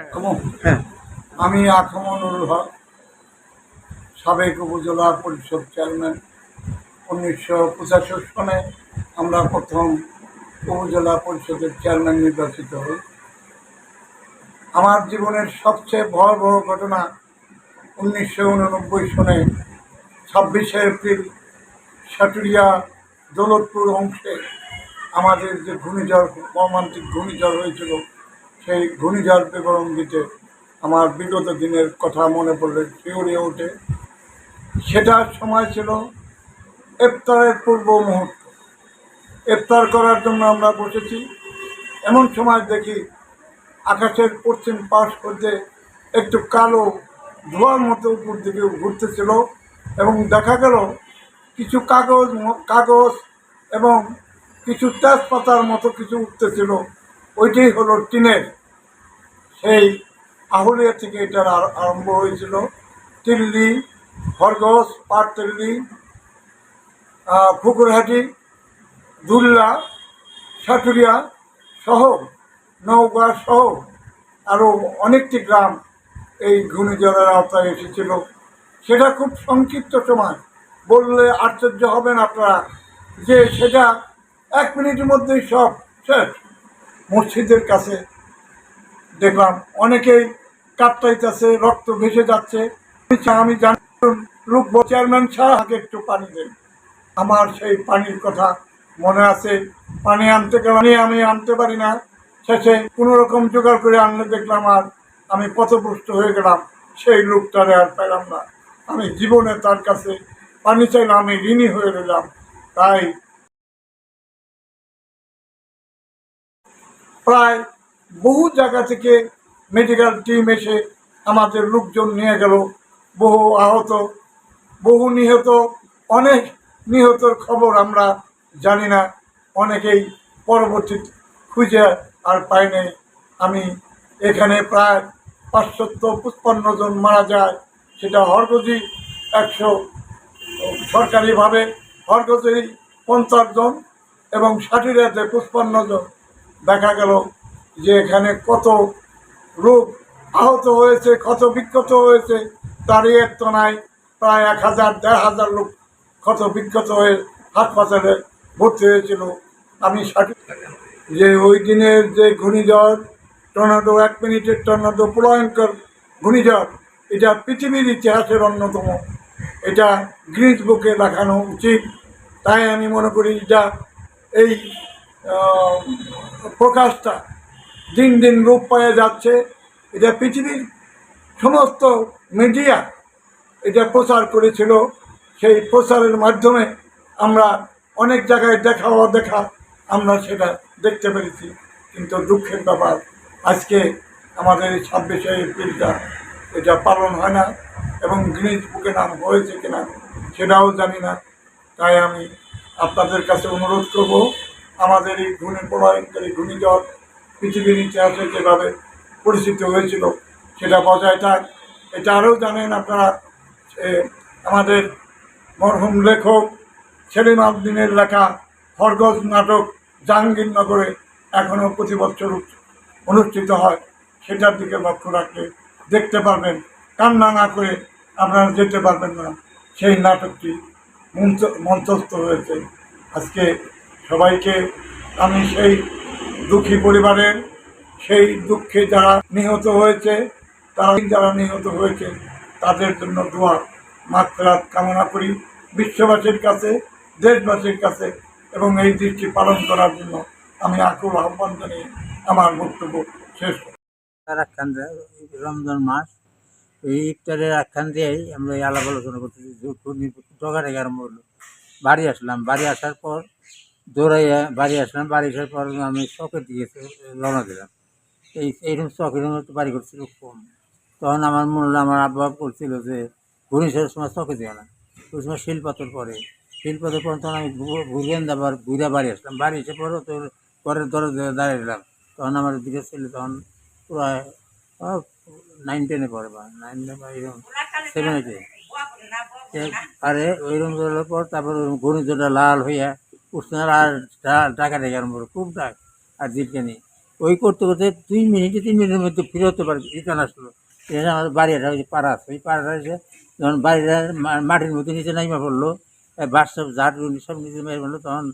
হ্যাঁ। আমি আখমনুল হক সাবেক উপজেলা পরিষদ চেয়ারম্যান উনিশশো পঁচাশি সনে আমরা প্রথম উপজেলা পরিষদের চেয়ারম্যান নির্বাচিত হই। আমার জীবনের সবচেয়ে ভয়াবহ ঘটনা উনিশশো উননব্বই সনে ছাব্বিশে এপ্রিল সাটুরিয়া দৌলতপুর অংশে আমাদের যে ঘূর্ণিঝড়, মর্মান্তিক ঘূর্ণিঝড় হয়েছিল সেই ঘূর্ণিঝড় বিবরণ দিতে আমার বিগত দিনের কথা মনে পড়লে শিউরে ওঠে। সেটার সময় ছিল ইফতারের পূর্ব মুহূর্ত। ইফতার করার জন্য আমরা বসেছি। এমন সময় দেখি আকাশের পশ্চিম পাশ করতে একটু কালো ধোঁয়ার মতো উপর দিকে ঘুরতেছিল এবং দেখা গেল কিছু কাগজ কাগজ এবং কিছু তেজপাতার মতো কিছু উঠতেছিল। ওইটাই হলো টিনের সেই আহুলিয়া থেকে এটার আর- আরম্ভ হয়েছিল। তিল্লি খরগোশ পাটতিল্লি আহ, পুকুরহাটি দুল্লা সাটুরিয়া সহ নৌকা সহ আরও অনেকটি গ্রাম এই ঘূর্ণিঝড়ের আওতায় এসেছিল। সেটা খুব সংক্ষিপ্ত সময়। বললে আশ্চর্য হবেন আপনারা যে সেটা এক মিনিটের মধ্যেই সব শেষ। মসজিদের কাছে দেখলাম অনেকেই কাঁপতাইতেছে, রক্ত ভেসে যাচ্ছে। আমি জানি লোক চেয়ারম্যান সাহাকে একটু পানি দেন। আমার সেই পানির কথা মনে আছে। পানি আনতে গেলে আমি আনতে পারি না। শেষে কোনো রকম জোগাড় করে আনলে দেখলাম আর আমি পথভ্রষ্ট হয়ে গেলাম। সেই লোকটারে আর পেলাম না। আমি জীবনে তার কাছে পানি চাইলাম আমি ঋণী হয়ে রইলাম। তাই প্রায় বহু জায়গা থেকে মেডিকেল টিম এসে আমাদের লোকজন নিয়ে গেল। বহু আহত, বহু নিহত, অনেক নিহতর খবর আমরা জানি না। অনেকেই পরবর্তী খুঁজে আর পাই আমি এখানে প্রায় পাঁচশত পঁচপান্ন জন মারা যায়। সেটা হরগজি একশো সরকারিভাবে হরগজি পঞ্চাশ জন এবং ষাটিরাতে পঁচপান্ন জন। দেখা গেল যে এখানে কত লোক আহত হয়েছে ক্ষত বিক্ষত হয়েছে, তারই একতনায় প্রায় এক হাজার, দেড় হাজার লোক ক্ষত বিক্ষত হয়ে হাসপাতালে ভর্তি হয়েছিল। আমি সঠিক যে ওই দিনের যে ঘূর্ণিঝড়, টর্নাডো এক মিনিটের টর্নাডো প্রলয়ঙ্কর ঘূর্ণিঝড়, এটা পৃথিবীর ইতিহাসের অন্যতম। এটা গ্রিজ বুকে দেখানো উচিত। তাই আমি মনে করি এটা এই প্রকাশটা দিন দিন রূপ পায়ে যাচ্ছে। এটা পৃথিবীর সমস্ত মিডিয়া এটা প্রচার করেছিল। সেই প্রচারের মাধ্যমে আমরা অনেক জায়গায় দেখা দেখা আমরা সেটা দেখতে পেরেছি। কিন্তু দুঃখের ব্যাপার, আজকে আমাদের এই ছাব্বিশে এপ্রিলটা এটা পালন হয় না এবং গ্রিনিজ বুকে নাম হয়েছে কিনা সেটাও জানি না। তাই আমি আপনাদের কাছে অনুরোধ করব, আমাদের এই ঘূর্ণি প্রলয়নকারী ঘূর্ণিঝড় পৃথিবীর ইতিহাসে যেভাবে পরিচিত হয়েছিল সেটা বজায় থাক। এটা আরও জানেন আপনারা আমাদের মরহুম লেখক সেলিম আবদিনের লেখা খরগজ নাটক জাহাঙ্গীরনগরে এখনও প্রতি বছর অনুষ্ঠিত হয়। সেটার দিকে লক্ষ্য রাখলে দেখতে পারবেন, কান্না না করে আপনারা যেতে পারবেন না। সেই নাটকটি মঞ্চ- মঞ্চস্থ হয়েছে। আজকে সবাইকে আমি সেই দুঃখী পরিবারের সেই দুঃখে যারা নিহত হয়েছে, তারা যারা নিহত হয়েছে, তাদের জন্য দোয়া মাত্রাত কামনা করি বিশ্ববাসীর কাছে, দেশবাসীর কাছে এবং এই দিনটি পালন করার জন্য আমি আকুল আহ্বান জানিয়ে আমার বক্তব্য শেষ রমজান মাস, এই ইফতারের আখ্যান দিয়েই আমরা এই আলাপ আলোচনা করতেছি। জোগাড়ে আরম্ভ হলো বাড়ি আসলাম, বাড়ি আসার পর দৌড়াইয়া বাড়ি আসলাম। বাড়ি আসার পর আমি চকের দিকে রওনা দিলাম। এই এইরকম চকের মধ্যে বাড়ি করছিল কম। তখন আমার মনে হলো আমার আব্বা বলছিল যে ঘূর্ণিঝড়ের সময় চকে দিও না। ওই সময় শিলপাথর পরে শিলপাথর পরে তখন আমি ঘুরিয়ে আবার ঘুরে বাড়ি আসলাম। বাড়ি এসে পরে তো পরের দরজা দাঁড়িয়ে দিলাম তখন আমার দিকে ছিল তখন প্রায় নাইন টেনে পড়ে বা নাইন বা এরকম সেভেন এইটে আরে ওইরকম পর তারপর ঘূর্ণিঝড়টা লাল হইয়া উঠছে আর ডাকা ডেকে আরম্ভ করে, খুব ডাক আর দিলকে নেই। ওই করতে করতে দুই মিনিটে, তিন মিনিটের মধ্যে ফিরে হতে পারে রিটার্ন আসলো। এখানে আমাদের বাড়িটা ওই যে পাড়া আছে, ওই পাড়াটা এসে যখন বাড়িটা মাটির মধ্যে নিচে নাইমা পড়ল বাস সব ঝাড় সব নিচে মেরে পড়ল, তখন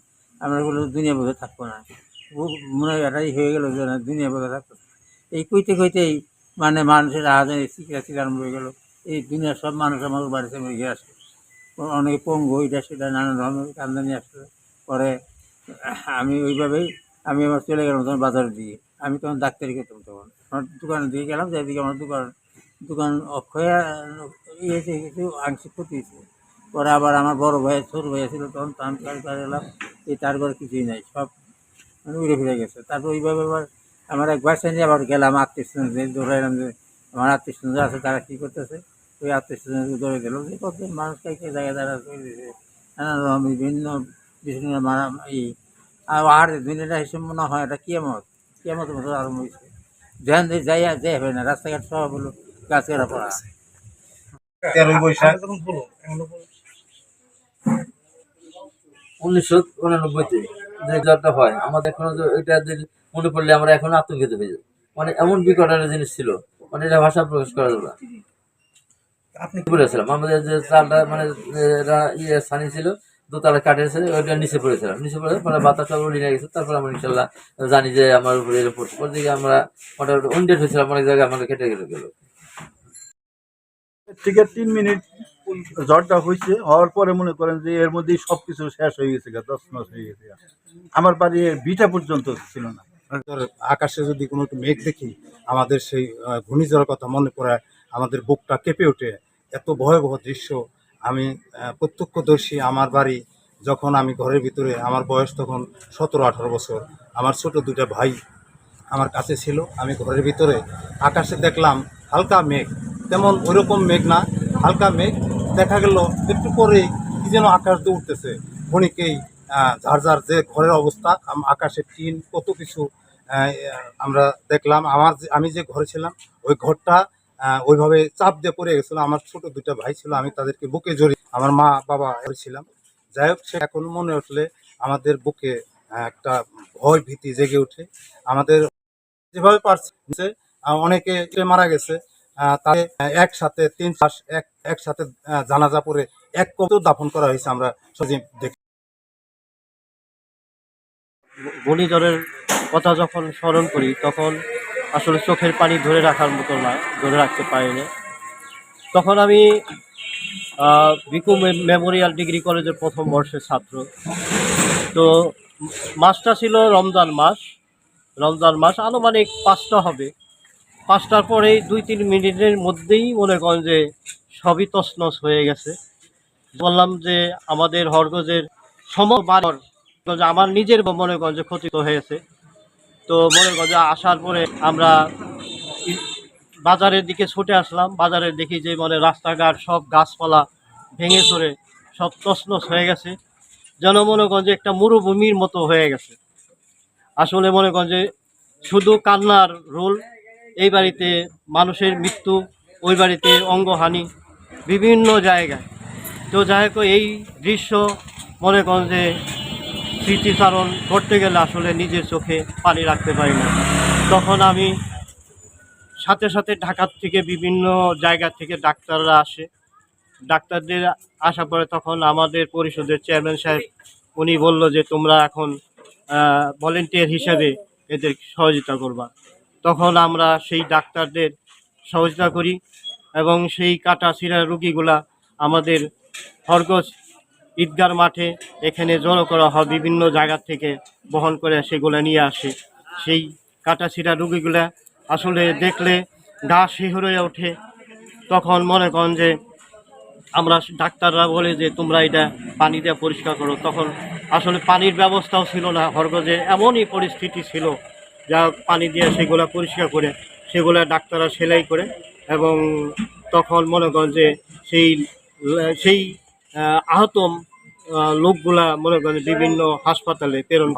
আমরা বলল দুনিয়া বোধ থাকব না। মনে হয় এটাই হয়ে গেলো যে না, দুনিয়া বোধ থাকব না। এই কইতে কইতেই মানে মানুষের আওয়াজ শিখা শিখা আরম্ভ হয়ে গেলো। এই দুনিয়ার সব মানুষ আমার বাড়িতে মেরে আসে অনেকে পঙ্গু, এটা সেটা, নানা ধরনের কান্দানি আসছে পরে আমি ওইভাবেই আমি আমার চলে গেলাম তখন বাজারের দিকে। আমি তখন ডাক্তারি করতাম তখন। আমার দোকানের দিকে গেলাম যেদিকে আমার দোকান দোকান অক্ষয় কিছু আংশিক ক্ষতি হয়েছে। পরে আবার আমার বড় ভাই, ছোট ভাই ছিল তখন তো আমি তার কাছে এলাম, এই তার ঘরে কিছুই নাই, সব মানে উড়ে ফিরে গেছে। তারপর ওইভাবে আবার আমার এক বাসা নিয়ে আবার গেলাম আত্মীয় স্বজন দৌড়াইলাম যে আমার আত্মীয় স্বজন আছে, তারা কী করতেছে? ওই আত্মীয় স্বজনকে দৌড়ে দিলাম যে কত মানুষ কাইকে জায়গায় দিয়েছে নানা রকম বিভিন্ন বিভিন্ন মারা এই আর আর দুনিয়াটা হিসেবে মনে হয় এটা কিয়ামত কিয়ামত মতো আরম্ভ হয়েছে যাই আর যাই হবে না রাস্তাঘাট সব হলো গাছ পড়া। তেরোই বৈশাখ। উনিশশো উনানব্বইতে যে জ্বরটা হয় আমাদের এখনও এটা মনে পড়লে আমরা এখন আতঙ্কিত হয়ে যাই মানে এমন বিকট একটা জিনিস ছিল মানে এটা ভাষা প্রকাশ করা যাবে আপনি কি বলেছিলাম? আমাদের যে চালটা মানে ইয়ে সানি ছিল দোতলা কাটেছে ওইটা নিচে পড়েছিলাম নিচে পড়ে পরে বাতাস উড়ে নিয়ে গেছে তারপর আমরা ইনশাল্লাহ জানি যে আমার উপরে এরকম পড়ছে। পর দিকে আমরা মোটামুটি উন্ডেট হয়েছিলাম অনেক জায়গায় আমাদের কেটে গেলে গেল। থেকে তিন মিনিট জ্বরটা হয়েছে হওয়ার পরে মনে করেন যে এর মধ্যেই সব কিছু শেষ হয়ে গেছে গা, দশ মাস হয়ে গেছে আমার বাড়ি বিটা পর্যন্ত ছিল না। ধর আকাশে যদি কোনো একটু মেঘ দেখি আমাদের সেই আহ, ঘূর্ণিঝড়ের কথা মনে পড়ে আমাদের বুকটা কেঁপে ওঠে। এত ভয়াবহ দৃশ্য আমি প্রত্যক্ষদর্শী আমার বাড়ি যখন আমি ঘরের ভিতরে, আমার বয়স তখন সতেরো, আঠারো বছর। আমার ছোট দুটা ভাই আমার কাছে ছিল। আমি ঘরের ভিতরে আকাশে দেখলাম হালকা মেঘ। তেমন ওইরকম মেঘ না, হালকা মেঘ। দেখা গেল একটু পরে কি যেন আকাশ দিয়ে উঠতেছে ক্ষণিকেই ঝাড় ঝাড় যে ঘরের অবস্থা আকাশের টিন, কত কিছু আমরা দেখলাম। আমার আমি যে ঘরে ছিলাম, ওই ঘরটা ওইভাবে চাপ দিয়ে পড়ে গেছিল। আমার ছোট দুইটা ভাই ছিল, আমি তাদেরকে বুকে জড়িয়ে আমার মা বাবা ছিলাম যাই হোক, সে এখন মনে উঠলে আমাদের বুকে একটা ভয় ভীতি জেগে ওঠে। আমাদের যেভাবে পারছে অনেকে মারা গেছে তাকে একসাথে তিন চাষ, এক, একসাথে জানাজা পরে এক কত দাফন করা হয়েছে আমরা সজীব দেখি। ঘূর্ণিঝড়ের কথা যখন স্মরণ করি, তখন আসলে চোখের পানি ধরে রাখার মতো না ধরে রাখতে পারিনি। তখন আমি বিকু মেমোরিয়াল ডিগ্রি কলেজের প্রথম বর্ষের ছাত্র। তো মাসটা ছিল রমজান মাস রমজান মাস আনুমানিক পাঁচটা হবে। পাঁচটার পরেই দুই তিন মিনিটের মধ্যেই মনে করেন যে সবই তছনছ হয়ে গেছে। বললাম যে আমাদের হরগজের সমবার আমার নিজের মনে করেন যে ক্ষতি তো হয়েছে তো মনে করেন যে আসার পরে আমরা বাজারের দিকে ছুটে আসলাম। বাজারে দেখি যে মানে রাস্তাঘাট, সব গাছপালা ভেঙে চড়ে, সব তছনছ হয়ে গেছে। যেন মনে করেন যে একটা মরুভূমির মতো হয়ে গেছে। আসলে মনে করেন যে শুধু কান্নার রোল, এই বাড়িতে মানুষের মৃত্যু, ওই বাড়িতে অঙ্গহানি বিভিন্ন জায়গায়। তো যাই হোক, এই দৃশ্য মনে করেন যে স্মৃতিচারণ করতে গেলে আসলে নিজের চোখে পানি রাখতে পারি না। তখন আমি সাথে সাথে ঢাকার থেকে বিভিন্ন জায়গা থেকে ডাক্তাররা আসে। ডাক্তারদের আসা পরে তখন আমাদের পরিষদের চেয়ারম্যান সাহেব, উনি বলল যে, তোমরা এখন ভলেন্টিয়ার হিসাবে এদের সহযোগিতা করবা। তখন আমরা সেই ডাক্তারদের সহযোগিতা করি এবং সেই কাটা ছিঁড়া রুগীগুলা আমাদের হরগজ ঈদগার মাঠে এখানে জড়ো করা হয় বিভিন্ন জায়গা থেকে বহন করে সেগুলো নিয়ে আসে। সেই কাটা ছিঁড়া রুগীগুলা আসলে দেখলে গা শিহরে ওঠে। তখন মনে করেন যে আমরা ডাক্তাররা বলে যে, তোমরা এটা পানি দিয়ে পরিষ্কার করো। তখন আসলে পানির ব্যবস্থাও ছিল না। হরগজে এমনই পরিস্থিতি ছিল। যা পানি দিয়ে সেগুলো পরিষ্কার করে সেগুলো ডাক্তাররা সেলাই করে এবং তখন মনে করেন যে সেই সেই আহত আহ, লোকগুলা মনে করেন বিভিন্ন হাসপাতালে প্রেরণ